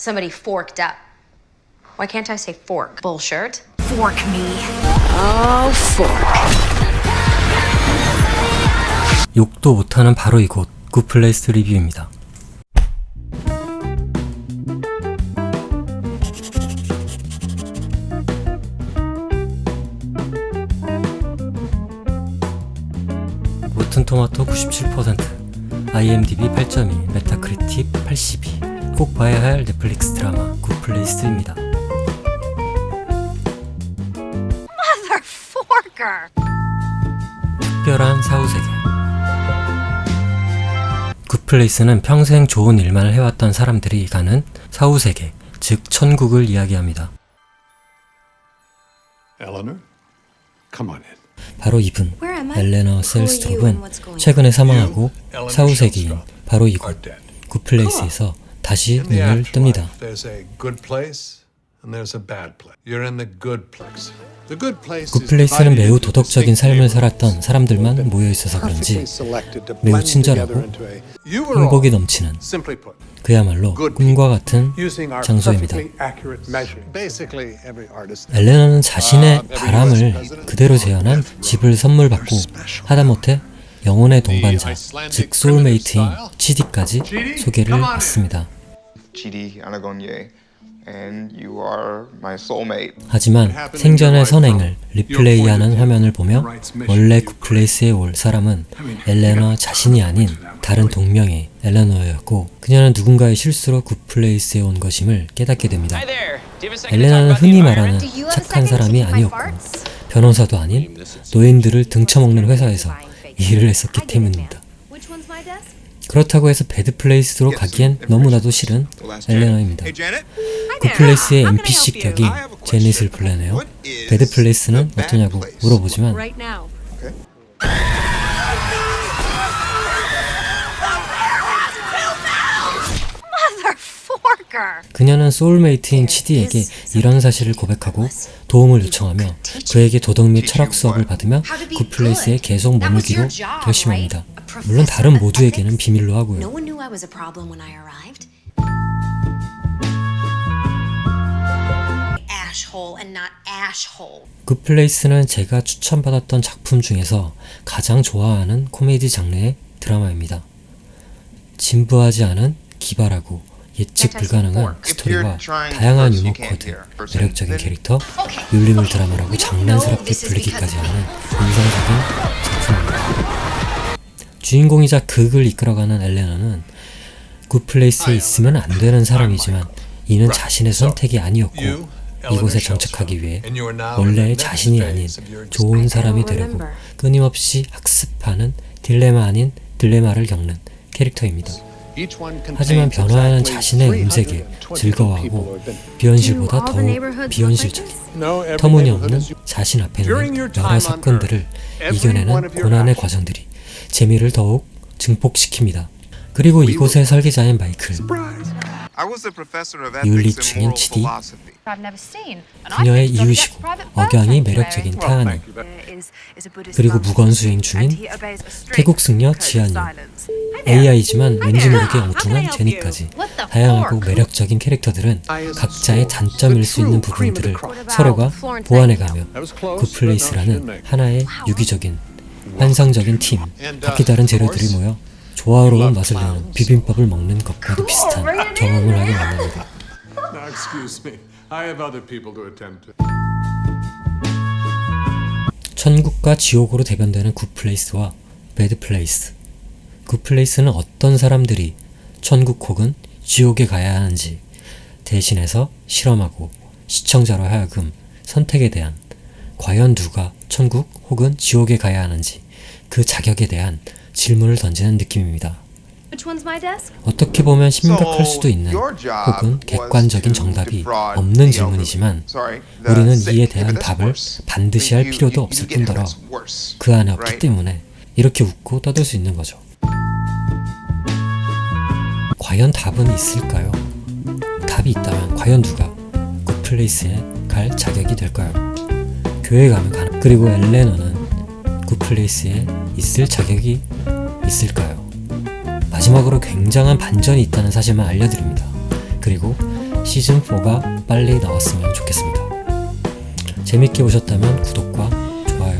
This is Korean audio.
Somebody forked up. Why can't I say fork? Bullshit. Fork me. Oh, fork. 욕도 못하는 바로 이곳 굿플레이스 리뷰입니다. 로튼 토마토 97%, IMDb 8.2, 메타크리틱 82. 꼭 봐야 할 넷플릭스 드라마 굿플레이스입니다. 특별한 사후세계 굿플레이스는 평생 좋은 일만을 해왔던 사람들이 가는 사후세계, 즉 천국을 이야기합니다. Eleanor, come on in. 바로 이분, Where am I? 엘레너 Who are you and 셀스트롭은 what's going on? 최근에 사망하고 Eleanor 사후세계인 바로 이곳. 굿플레이스에서 다시 눈을 뜹니다. 굿플레이스는 매우 도덕적인 삶을. 살았던 사람들만 모여 있어서 그런지 매우 친절하고 행복이 넘치는 그야말로 꿈과 같은 장소입니다. 엘레나는 자신의 바람을 그대로 재현한 집을 선물 받고 하다못해 영혼의 동반자, 즉 소울메이트인 치디까지 소개를 받습니다. Chidi Anagonye, and you are my soulmate. 하지만 생전의 선행을 리플레이하는 화면을 보며 원래 굿플레이스에 올 사람은 엘레너 자신이 아닌 다른 동명의 엘레너였고 그녀는 누군가의 실수로 굿플레이스에 온 것임을 깨닫게 됩니다. 엘레나는 흔히 말하는 착한 사람이 아니었고 변호사도 아닌 노인들을 등쳐먹는 회사에서 일을 했었기 때문입니다. Which one's my desk? 그렇다고 해서 배드 플레이스로 가기엔 너무나도 싫은 엘레너입니다. Janet. 굿플레이스의 NPC 격이 제닛을 불러내요. 배드 플레이스는 어떠냐고 물어보지만 그녀는 소울메이트인 치디에게 이런 사실을 고백하고 도움을 요청하며 그에게 도덕 및 철학 수업을 받으며 굿플레이스에 계속 머물기로 결심합니다. 물론 다른 모두에게는 비밀로 하고요. 굿플레이스는 제가 추천받았던 작품 중에서 가장 좋아하는 코미디 장르의 드라마입니다. 진부하지 않은 기발하고 예측 불가능한 스토리와 다양한 유머 코드, 매력적인 캐릭터, 윤리물 드라마라고 장난스럽게 불리기까지 하는 인상적인 작품입니다. 주인공이자 극을 이끌어가는 엘레나는 굿플레이스에 있으면 안 되는 사람이지만 이는 자신의 선택이 아니었고 이곳에 정착하기 위해 원래의 자신이 아닌 좋은 사람이 되려고 끊임없이 학습하는 딜레마 아닌 딜레마를 겪는 캐릭터입니다. 하지만 변화하는 자신의 음색에 즐거워하고 비현실보다 더욱 비현실적인 터무니없는 자신 앞에 있는 여러 사건들을 이겨내는 고난의 과정들이 재미를 더욱 증폭시킵니다. 그리고 이곳의 설계자인 마이클, I was the professor of 윤리 ethics and 중인 moral 치디, philosophy. I've never seen. And 그녀의 이유시고 억양이 매력적인 타하니, 그리고 무건 수행 중인 태국 승려 지안이, AI지만 왠지 모르게 엉뚱한 제니까지. 다양하고 매력적인 캐릭터들은 각자의 단점일 수 있는 부분들을 서로가 보완해가며 굿플레이스라는 하나의 유기적인 환상적인 팀, 각기 다른 재료들이 모여 조화로운 맛을 내는 비빔밥을 먹는 것과도 비슷한 경험을 하게 만듭니다. 천국과 지옥으로 대변되는 굿플레이스와 배드플레이스. 굿플레이스는 어떤 사람들이 천국 혹은 지옥에 가야 하는지 대신해서 실험하고 시청자로 하여금 선택에 대한 과연 누가 천국 혹은 지옥에 가야 하는지 그 자격에 대한 질문을 던지는 느낌입니다. 어떻게 보면 심각할 수도 있는 혹은 객관적인 정답이 없는 질문이지만 우리는. 이에 대한 답을. 반드시 할 필요도 없을 뿐더러. 그 안에 없기? 때문에 이렇게 웃고 떠들 수 있는 거죠. 과연 답은 있을까요? 답이 있다면 과연 누가 굿플레이스에 갈 자격이 될까요? 교회 가면 가능. 그리고 엘레너는 굿플레이스에 있을 자격이 있을까요? 마지막으로 굉장한 반전이 있다는 사실만 알려드립니다. 그리고 시즌4가 빨리 나왔으면 좋겠습니다. 재밌게 보셨다면 구독과 좋아요